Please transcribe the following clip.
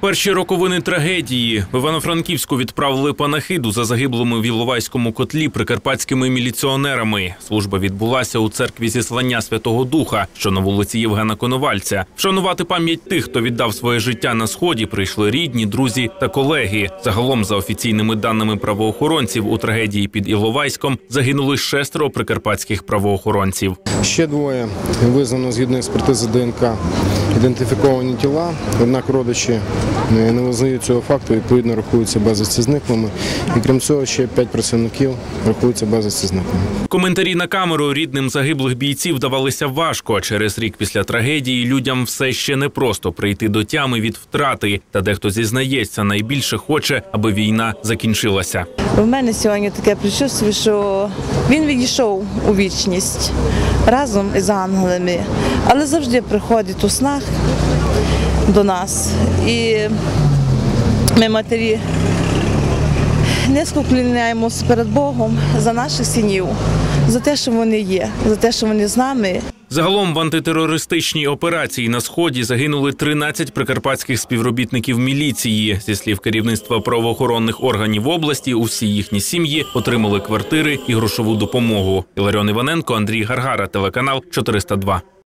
Перші роковини трагедії в Івано-Франківську відправили панахиду за загиблими в Іловайському котлі прикарпатськими міліціонерами. Служба відбулася у церкві зіслання Святого Духа, що на вулиці Євгена Коновальця. Вшанувати пам'ять тих, хто віддав своє життя на сході, прийшли рідні, друзі та колеги. Загалом, за офіційними даними правоохоронців, у трагедії під Іловайськом загинули шестеро прикарпатських правоохоронців. Ще двоє визнано згідно експертизи ДНК ідентифіковані тіла, однак родичі е, не визнають цього факту, відповідно рахуються безвісті зниклими. І крім цього, ще п'ять працівників рахуються безвісті зниклими. Коментарі на камеру рідним загиблих бійців давалися важко. Через рік після трагедії людям все ще не просто прийти до тями від втрати. Та дехто зізнається, найбільше хоче, аби війна закінчилася. У мене сьогодні таке причувство, що він відійшов у вічність разом із ангелами, але завжди приходить у снах до нас. І ми, матері, низько вклоняємося перед Богом за наших синів, за те, що вони є, за те, що вони з нами. Загалом в антитерористичній операції на сході загинули 13 прикарпатських співробітників міліції. Зі слів керівництва правоохоронних органів області, усі їхні сім'ї отримали квартири і грошову допомогу. Іларіон Іваненко, Андрій Гаргара, телеканал 402.